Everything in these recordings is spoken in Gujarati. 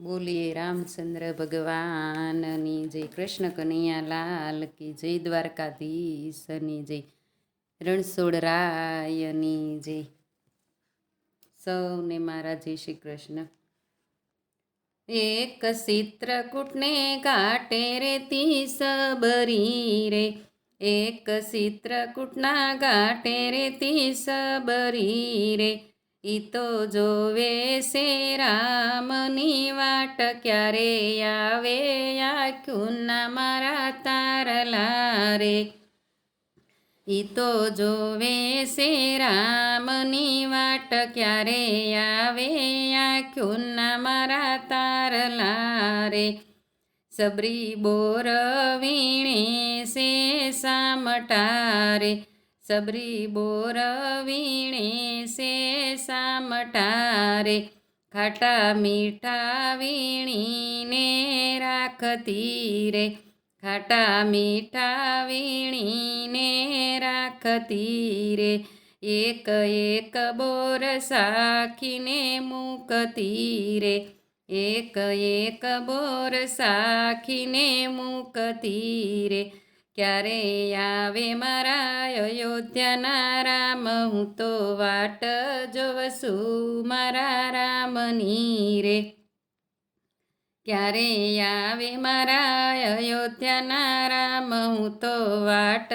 બોલીએ, રામચંદ્ર ભગવાનની જય કૃષ્ણ કનૈયા લાલ કી જય દ્વારકાધીશની જય રણછોડરાયની જય. સૌને મારા જય શ્રી કૃષ્ણ. એક ચિત્રકૂટને કાટે રેતી સબરી રે. એક ચિત્રકૂટના ગાટે રેતી સબરી રે. ઈ તો જોવે છે રામની વાટ, ક્યારે આવે આખ્યું ના મારા તારલા રે ઈ તો જોવે છે રામની વાટ, ક્યારે આવે આખ્યું ના મારા તારલા રે સબરી બોર વીણે છે સામટારે સબરી બોર વીણે છે સામટારે ખાટા મીઠા વીણીને રાખતી રે. ખાટા મીઠા વીણીને રાખતી રે. એક એક બોર સાખીને મૂકતી રે. એક એક બોર સાખીને મૂકતી રે. ક્યારે આવે મારા અયોધ્યાના રામ? હું તો વાટ જોવશું મારા રામની રે. ક્યારે આવે મારા અયોધ્યાના રામ? હું તો વાટ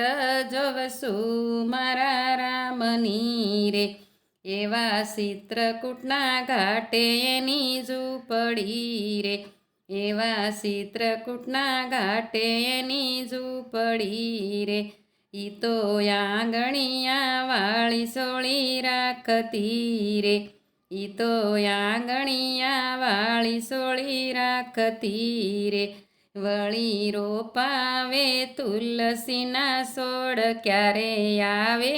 જોવશું મારા રામની રે. એવા ચિત્રકૂટના ઘાટે એની ઝૂંપડી રે. એવા ચિત્રકૂટના ઘાટે એની ઝૂંપડી રે. ઈ તો આંગણિયા વાળી સોળી રાખતી રે. ઈ તો આંગણિયા વાળી સોળી રાખતી રે. વળી રોપાવે તુલસીના સોડ ક્યારે આવે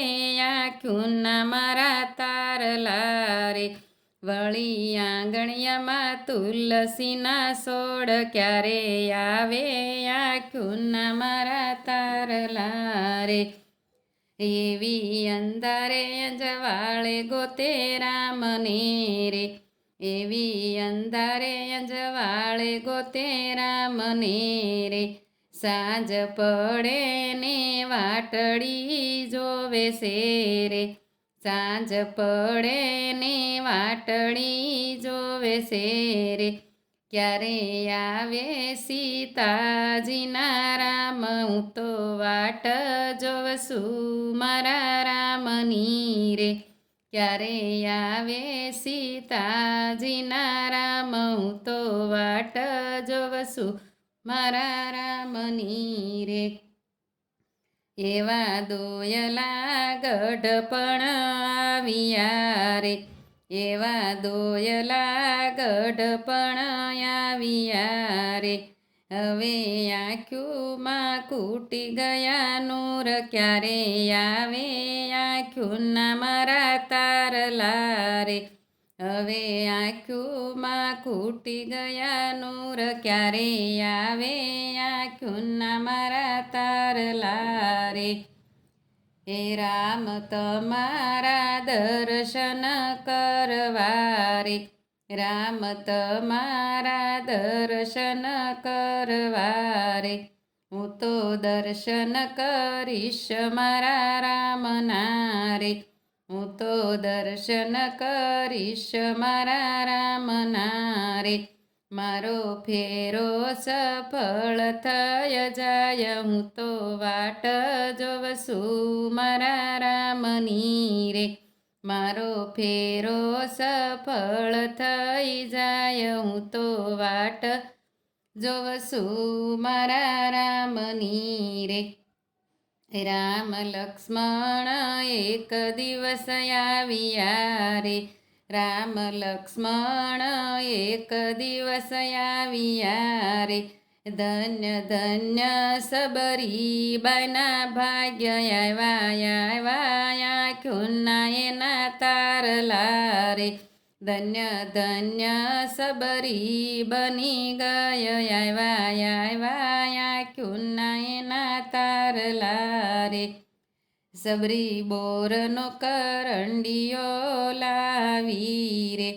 આખ્યુંના મારા તારલા રે વળી આંગણિયામાં તુલસીના સોડ ક્યારે આવે? આખ્યુંના મારા તારલા રે એવી અંધારે અંજવાળે ગોતે રામને રે એવી અંધારે અંજવાળે ગોતે રામને રે સાંજ પડે ને વાટડી જોવે શેરે. સાંજ પડે ને વાટડી જોવે રે ક્યારે આવે સીતાજીના રામ? હું તો વાટ જોવશું મારા રામની રે. ક્યારે આવે સીતાજીના રામ? હું તો વાટ જોવશું મારા રામની રે. એવા દોયલા ગઢપણ આવ્યા રે. એવા દોયલા ગઢપણ આવ્યા રે. હવે આંખ્યુંમાં કૂટી ગયા નૂર ક્યારે આવે? આંખ્યુંના મારા તારલા રે હવે આંખ્યુંમાં ખૂટી ગયા નૂર ક્યારે આવે? આંખ્યુંના મારા તારલા રે હે રામ, તમારા દર્શન કરવા રે રામ, તમારા દર્શન કરવા રે હું તો દર્શન કરીશ મારા રામના રે હું તો દર્શન કરીશ મારા રામના રે મારો ફેરો સફળ થય જાય, હું તો વાટ જોવશું મારા રામની રે મારો ફેરો સફળ થઈ જાય, હું તો વાટ જોવશું મારા રામની રે રામ લક્ષ્મણ, એક દિવસ આવ્યા રે. રામ લક્ષ્મણ, એક દિવસ આવ્યા રે. ધન્ય ધન્ય સબરી બના ભાગ્ય આવ્યા આવ્યા ખુન્ના એના તારલા રે. ધન્ય ધન્ય સબરી બની ગયો આવ્યા આવ્યા ખુન્ના એના તારલા રે સબરી બોરનો કરંડિયો લાવી રે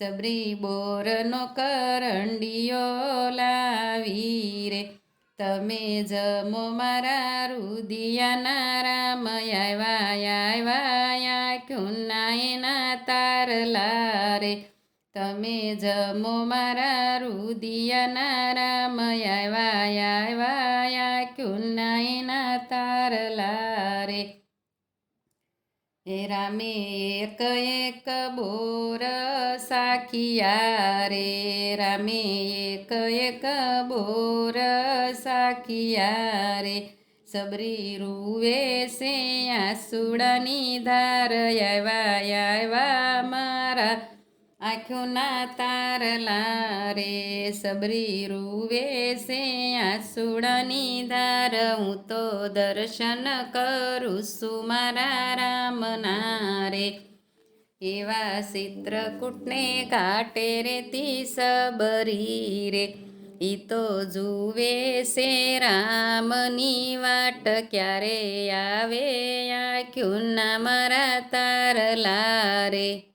સબરી બોરનો કરંડિયો લાવી રે તમે જમો મારા રુદિયાના રામ આવ્યા ક્યુના એના તારલા રે તમે જમો મારા રુદિયાના રામ આવ્યા ક્યુના એના તારલા રે હે રામે, એક એક બોર સાખિયા રે. રામે, એક એક બોર રે સબરી રૂવે સે આસુડાની ધાર આવ્યા આવ્યા મારા આંખોના તાર લારે સબરી રૂવે સે આસુડાની ધાર હું તો દર્શન કરું છું મારા રામના રે એવા ચિત્રકૂટને કાટે રેતી સબરી રે. ઈ તો જુએ છે રામની વાટ ક્યારે આવે? આખ્યું ના મારા તાર રે